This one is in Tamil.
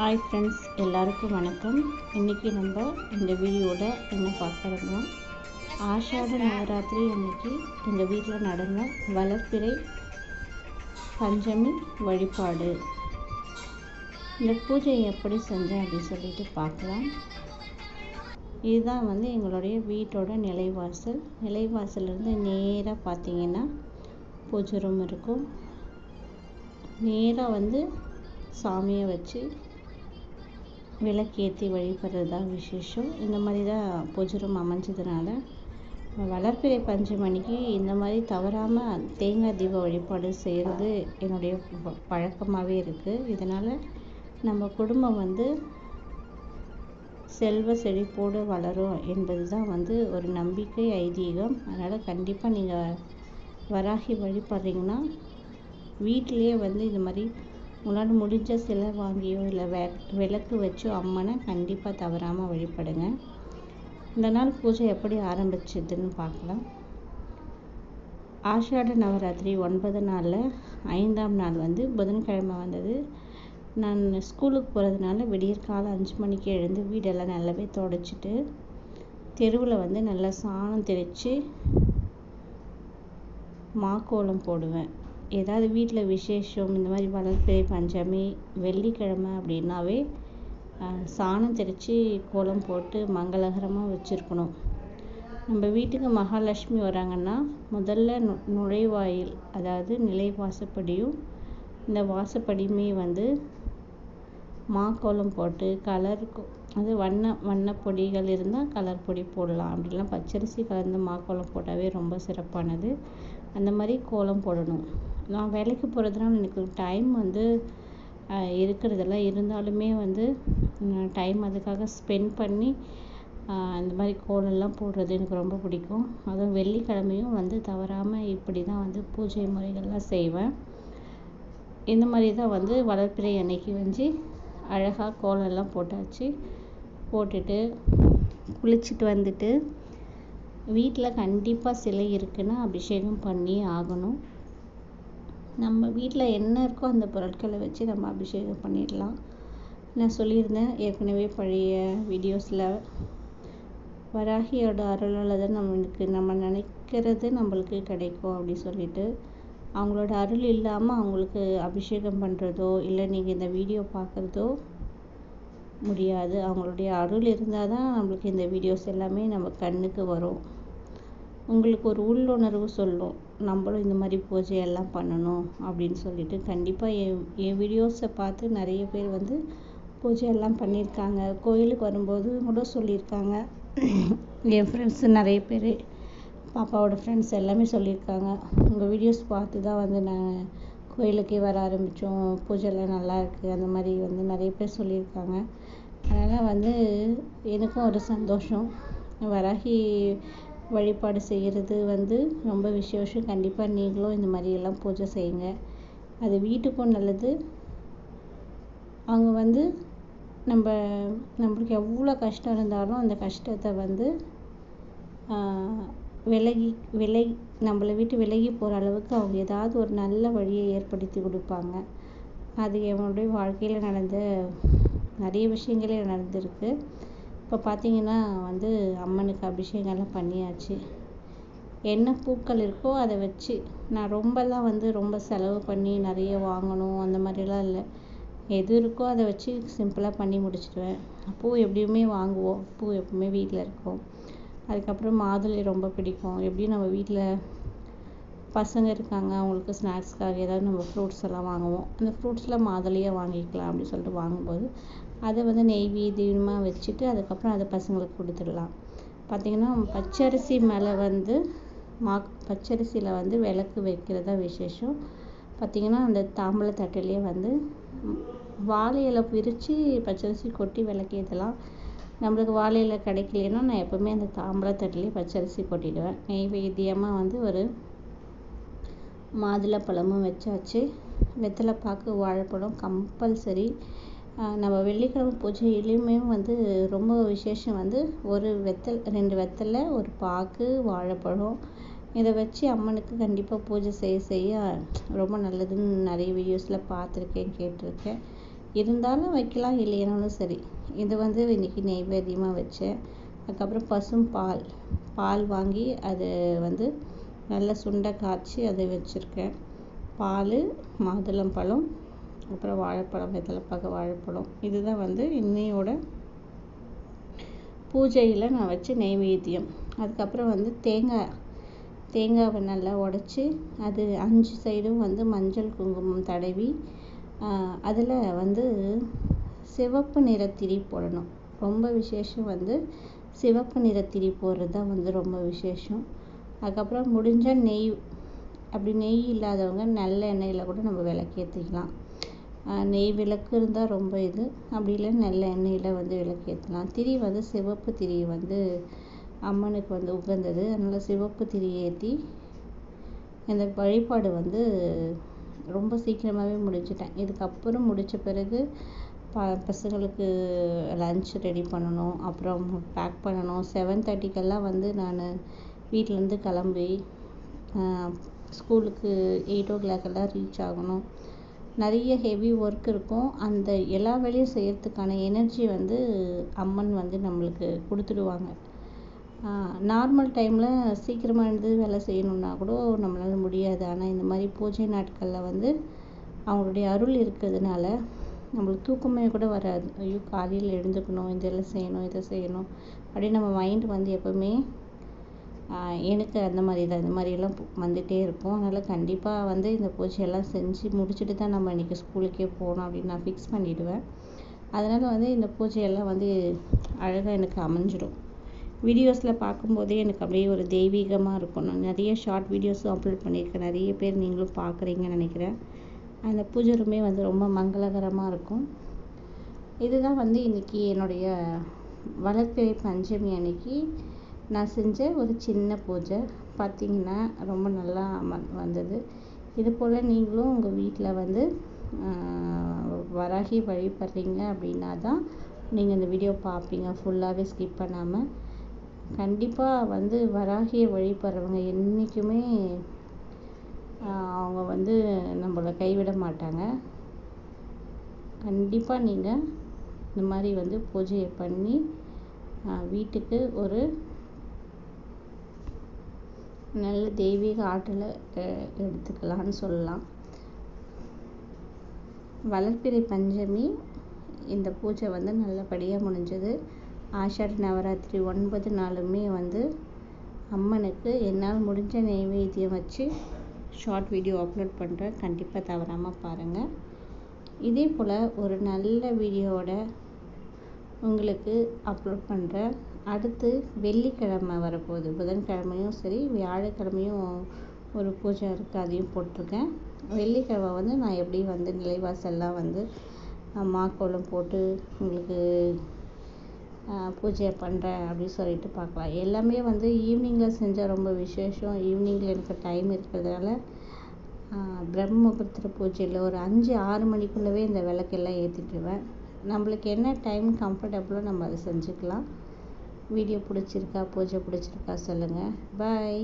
ஹாய் ஃப்ரெண்ட்ஸ் எல்லாருக்கும் வணக்கம். இன்றைக்கி நம்ம இந்த வீடியோவில் என்ன பார்க்குறோம்னா ஆஷாட நவராத்திரி அன்னைக்கு எங்கள் வீட்டில் நடந்த வளர்ப்பிறை பஞ்சமி வழிபாடு. இந்த பூஜை எப்படி செஞ்சேன் அப்படின்னு சொல்லிட்டு பார்க்கலாம். இதுதான் வந்து எங்களுடைய வீட்டோட நிலைவாசல். நிலைவாசலேருந்து நேராக பார்த்தீங்கன்னா பூஜை ரூம் இருக்கும். நேராக வந்து சாமியை வச்சு விளக்கேற்றி வழிபடுறது தான் விசேஷம். இந்த மாதிரி தான் பூஜை ரூம் அமைஞ்சதுனால வளர்ப்பிறை பஞ்சமணிக்கு இந்த மாதிரி தவறாமல் தேங்காய் தீப வழிபாடு செய்கிறது என்னுடைய பழக்கமாகவே இருக்குது இதனால் நம்ம குடும்பம் வந்து செல்வ செழிப்போடு வளரும் என்பது தான் வந்து ஒரு நம்பிக்கை ஐதீகம். அதனால் கண்டிப்பாக நீங்கள் வராகி வழிபடுறீங்கன்னா வீட்டிலேயே வந்து இது மாதிரி உங்களால் முடிஞ்ச சிலை வாங்கியோ இல்லை வெ விளக்கு வச்சோ அம்மனை கண்டிப்பாக தவறாமல் வழிபடுங்க. இந்த நாள் பூஜை எப்படி ஆரம்பிச்சதுன்னு பார்க்கலாம். ஆஷாட நவராத்திரி ஒன்பது நாளில் ஐந்தாம் நாள் வந்து புதன்கிழமை வந்தது. நான் ஸ்கூலுக்கு போகிறதுனால விடியற்காலை அஞ்சு மணிக்கு எழுந்து வீடெல்லாம் நல்லாவே தொடச்சிட்டு தெருவில் வந்து நல்லா சாணம் தெளித்து மாக்கோலம் போடுவேன். ஏதாவது வீட்டில் விசேஷம் இந்த மாதிரி வளர்ப்பிறை பஞ்சமி வெள்ளிக்கிழமை அப்படின்னாவே சாணம் தெளித்து கோலம் போட்டு மங்களகரமாக வச்சுருக்கணும். நம்ம வீட்டுக்கு மகாலட்சுமி வராங்கன்னா முதல்ல நு நுழைவாயில் அதாவது நிலை வாசப்படியும் இந்த வாசப்படியுமே வந்து மாக்கோலம் போட்டு கலர் அது வண்ண வண்ணப்பொடிகள் இருந்தால் கலர் பொடி போடலாம். அப்படி அப்படிலாம் பச்சரிசி கலந்து மாக்கோலம் போட்டாவே ரொம்ப சிறப்பானது. அந்த மாதிரி கோலம் போடணும். நான் வேலைக்கு போகிறதுனால எனக்கு டைம் வந்து இருக்கிறதில்ல. இருந்தாலுமே வந்து டைம் அதுக்காக ஸ்பெண்ட் பண்ணி அந்த மாதிரி கோலம்லாம் போடுறது எனக்கு ரொம்ப பிடிக்கும். அதுவும் வெள்ளிக்கிழமையும் வந்து தவறாமல் இப்படி தான் வந்து பூஜை முறைகள்லாம் செய்வேன். இந்த மாதிரி தான் வந்து வளர்ப்பிறை அன்னைக்கு வந்து அழகாக கோலம்லாம் போட்டாச்சு. போட்டுட்டு குளிச்சுட்டு வந்துட்டு வீட்டில் கண்டிப்பாக சிலை இருக்குன்னா அபிஷேகம் பண்ணி ஆகணும். நம்ம வீட்டில் என்ன இருக்கோ அந்த பொருட்களை வச்சு நம்ம அபிஷேகம் பண்ணிடலாம். நான் சொல்லியிருந்தேன் ஏற்கனவே பழைய வீடியோஸில் வராகியோட அருளால் தான் நம்மளுக்கு நம்ம நினைக்கிறது நம்மளுக்கு கிடைக்கும் அப்படி சொல்லிட்டு. அவங்களோட அருள் இல்லாமல் அவங்களுக்கு அபிஷேகம் பண்ணுறதோ இல்லை நீங்கள் இந்த வீடியோ பார்க்குறதோ முடியாது. அவங்களுடைய அருள் இருந்தால் தான் நம்மளுக்கு இந்த வீடியோஸ் எல்லாமே நம்ம கண்ணுக்கு வரும். உங்களுக்கு ஒரு உள்ளுணர்வு சொல்லும். நம்மளும் இந்த மாதிரி பூஜை எல்லாம் பண்ணணும் அப்படின்னு சொல்லிட்டு கண்டிப்பாக என் என் வீடியோஸை பார்த்து நிறைய பேர் வந்து பூஜை எல்லாம் பண்ணியிருக்காங்க. கோயிலுக்கு வரும்போது கூட சொல்லியிருக்காங்க. என் ஃப்ரெண்ட்ஸு நிறைய பேர் பாப்பாவோட ஃப்ரெண்ட்ஸ் எல்லாமே சொல்லியிருக்காங்க. உங்கள் வீடியோஸ் பார்த்து தான் வந்து நான் கோயிலுக்கே வர ஆரம்பித்தோம் பூஜைலாம் நல்லா இருக்குது அந்த மாதிரி வந்து நிறைய பேர் சொல்லியிருக்காங்க. அதனால் வந்து எனக்கும் ஒரு சந்தோஷம். வராகி வழிபாடு செய்கிறது வந்து ரொம்ப விசேஷம் கண்டிப்பாக நீங்களும் இந்த மாதிரியெல்லாம் பூஜை செய்யுங்க. அது வீட்டுக்கும் நல்லது. அவங்க வந்து நம்ம நம்மளுக்கு எவ்வளோ கஷ்டம் இருந்தாலும் அந்த கஷ்டத்தை வந்து விலகி விலகி நம்மளை விட்டு விலகி போகிற அளவுக்கு அவங்க ஏதாவது ஒரு நல்ல வழியை ஏற்படுத்தி கொடுப்பாங்க. அது என்னுடைய வாழ்க்கையில் நடந்த நிறைய விஷயங்களே நடந்திருக்கு. இப்போ பார்த்தீங்கன்னா வந்து அம்மனுக்கு அபிஷேகம்லாம் பண்ணியாச்சு. என்ன பூக்கள் இருக்கோ அதை வச்சு நான் ரொம்பலாம் வந்து ரொம்ப செலவு பண்ணி நிறைய வாங்கணும் அந்த மாதிரிலாம் இல்லை. எது இருக்கோ அதை வச்சு சிம்பிளாக பண்ணி முடிச்சிடுவேன். பூ எப்படியுமே வாங்குவோம். பூ எப்பவுமே வீட்டில் இருக்கும். அதுக்கப்புறம் மாதுளை ரொம்ப பிடிக்கும். எப்படியும் நம்ம வீட்டில் பசங்க இருக்காங்க அவங்களுக்கு ஸ்நாக்ஸ்க்காக ஏதாவது நம்ம ஃப்ரூட்ஸ் எல்லாம் வாங்குவோம். அந்த ஃப்ரூட்ஸில் மாதுளையே வாங்கிக்கலாம் அப்படின்னு சொல்லிட்டு வாங்கும்போது அதை வந்து நெய்வேத்தியமாக வச்சுட்டு அதுக்கப்புறம் அதை பசங்களுக்கு கொடுத்துடலாம். பார்த்திங்கன்னா பச்சரிசி மேலே வந்து மா பச்சரிசியில் வந்து விளக்கு வைக்கிறது தான் விசேஷம். பார்த்திங்கன்னா அந்த தாம்பூல தட்டிலேயே வந்து வாழை இலை பிரித்து பச்சரிசி கொட்டி விளக்கேற்றலாம் நம்மளுக்கு வாழை கிடைக்கலன்னா நான் எப்போவுமே அந்த தாம்பூல பச்சரிசி கொட்டிடுவேன் நெய்வேத்தியமாக வந்து ஒரு மாதுளப்பழமும் வச்சாச்சு. வெத்தலைப்பாக்கு வாழைப்பழம் கம்பல்சரி. நம்ம வெள்ளிக்கிழமை பூஜையிலையுமே வந்து ரொம்ப விசேஷம் வந்து ஒரு வெத்தல் ரெண்டு வெத்தலை ஒரு பாக்கு வாழைப்பழம். இதை வச்சு அம்மனுக்கு கண்டிப்பாக பூஜை செய்ய செய்ய ரொம்ப நல்லதுன்னு நிறைய வீடியோஸில் பார்த்துருக்கேன் கேட்டிருக்கேன். இருந்தாலும் வைக்கலாம் இல்லைனாலும் சரி. இது வந்து இன்றைக்கி நெய்வேத்தியமாக வச்சேன். அதுக்கப்புறம் பசும் பால். பால் வாங்கி அது வந்து நல்லா சுண்டை காய்ச்சி அதை வச்சுருக்கேன். பால் மாதுளம்பழம் அப்புறம் வாழைப்பழம் வெத்தலைப்பாக்கு வாழைப்பழம். இதுதான் வந்து இன்னையோட பூஜையில் நான் வச்ச நெய்வேத்தியம். அதுக்கப்புறம் வந்து தேங்காய். தேங்காவை நல்லா உடச்சி அது அஞ்சு சைடும் வந்து மஞ்சள் குங்குமம் தடவி அதில் வந்து சிவப்பு நிற திரி போடணும். ரொம்ப விசேஷம் வந்து சிவப்பு நிற திரி போடுறது தான் வந்து ரொம்ப விசேஷம். அதுக்கப்புறம் முடிஞ்சால் நெய் அப்படி நெய் இல்லாதவங்க நல்ல எண்ணெயில் கூட நம்ம விளக்கேற்றிக்கலாம் நெய் விளக்கு இருந்தால் ரொம்ப இது. அப்படி இல்லை நல்ல எண்ணெயில் வந்து விளக்கேற்றலாம் திரி வந்து சிவப்பு திரி வந்து அம்மனுக்கு வந்து உகந்தது. அதனால் சிவப்பு திரி ஏற்றி இந்த வழிபாடு வந்து ரொம்ப சீக்கிரமாகவே முடிச்சிட்டேன். இதுக்கப்புறம் முடித்த பிறகு ப பசங்களுக்கு லன்ச் ரெடி பண்ணணும். அப்புறம் பேக் பண்ணணும். செவன் தேர்ட்டிக்கெல்லாம் வந்து நான் வீட்டிலேருந்து கிளம்பி ஸ்கூலுக்கு எயிட் ஓ கிளாக்கெல்லாம் ரீச் ஆகணும். நிறைய ஹெவி ஒர்க் இருக்கும். அந்த எல்லா வேலையும் செய்கிறதுக்கான எனர்ஜி வந்து அம்மன் வந்து நம்மளுக்கு கொடுத்துடுவாங்க. நார்மல் டைமில் சீக்கிரமாக எழுந்து வேலை செய்யணுன்னா கூட நம்மளால் முடியாது. ஆனால் இந்த மாதிரி பூஜை நாட்களில் வந்து அவங்களுடைய அருள் இருக்கிறதுனால நம்மளுக்கு தூக்கமே கூட வராது. ஐயோ காலையில் எழுந்துக்கணும் இதெல்லாம் செய்யணும் இதை செய்யணும் அப்படியே நம்ம மைண்ட் வந்து எப்போவுமே எனக்கு அந்த மாதிரி தான். இந்த மாதிரியெல்லாம் வந்துகிட்டே இருக்கும் அதனால் கண்டிப்பாக வந்து இந்த பூஜையெல்லாம் செஞ்சு முடிச்சுட்டு தான் நம்ம இன்றைக்கி ஸ்கூலுக்கே போகணும் அப்படின்னு நான் ஃபிக்ஸ் பண்ணிவிடுவேன் அதனால் வந்து இந்த பூஜையெல்லாம் வந்து அழகாக எனக்கு அமைஞ்சிடும். வீடியோஸில் பார்க்கும்போதே எனக்கு அப்படியே ஒரு தெய்வீகமாக இருக்கும். நான் நிறைய ஷார்ட் வீடியோஸும் அப்லோட் பண்ணியிருக்கேன். நிறைய பேர் நீங்களும் பார்க்குறீங்கன்னு நினைக்கிறேன். அந்த பூஜை ரூமே வந்து ரொம்ப மங்களகரமாக இருக்கும். இதுதான் வந்து இன்றைக்கி என்னுடைய வளர்ப்பிறை பஞ்சமி அன்னைக்கு நான் செஞ்ச ஒரு சின்ன பூஜை. பார்த்திங்கன்னா ரொம்ப நல்லா வந்தது. இது போல் நீங்களும் உங்கள் வீட்டில் வந்து வராகி வழிபடுறீங்க அப்படின்னா தான் நீங்கள் இந்த வீடியோ பார்ப்பீங்க ஃபுல்லாகவே ஸ்கிப் பண்ணாமல் கண்டிப்பாக வந்து வராகியை வழிபடுறவங்க என்றைக்குமே அவங்க வந்து நம்மளை கைவிட மாட்டாங்க. கண்டிப்பாக நீங்கள் இந்த மாதிரி வந்து பூஜையை பண்ணி வீட்டுக்கு ஒரு நல்ல தெய்வீக ஆற்றலை எடுத்துக்கலான்னு சொல்லலாம். வளர்ப்பிறை பஞ்சமி இந்த பூஜை வந்து நல்லபடியாக முடிஞ்சது. ஆஷாட நவராத்திரி ஒன்பது நாளுமே வந்து அம்மனுக்கு என்னால் முடிஞ்ச நெய்வேத்தியம் வச்சு ஷார்ட் வீடியோ அப்லோட் பண்ணுறேன் கண்டிப்பாக தவறாமல் பாருங்கள் இதே போல் ஒரு நல்ல வீடியோவோட உங்களுக்கு அப்லோட் பண்ணுறேன் அடுத்து வெள்ளிக்கிழமை வரப்போகுது. புதன்கிழமையும் சரி வியாழக்கிழமையும் ஒரு பூஜை இருக்குது அதையும் போட்டிருக்கேன். வெள்ளிக்கிழமை வந்து நான் எப்படி வந்து நிலைவாசல்லாம் வந்து மாக்கோலம் போட்டு உங்களுக்கு பூஜையை பண்ணுறேன் அப்படின்னு சொல்லிட்டு பார்க்கலாம். எல்லாமே வந்து ஈவினிங்கில் செஞ்சால் ரொம்ப விசேஷம். ஈவினிங்கில் எனக்கு டைம் இருக்கிறதுனால பிரம்ம முகூர்த்த பூஜையில் ஒரு அஞ்சு ஆறு மணிக்குள்ளவே இந்த விளக்கெல்லாம் ஏற்றிட்டுருவேன் நம்மளுக்கு என்ன டைம் கம்ஃபர்டபுளோ நம்ம அதை செஞ்சுக்கலாம். வீடியோ பிடிச்சிருக்கா பூஜை பிடிச்சிருக்கா சொல்லுங்கள் பாய்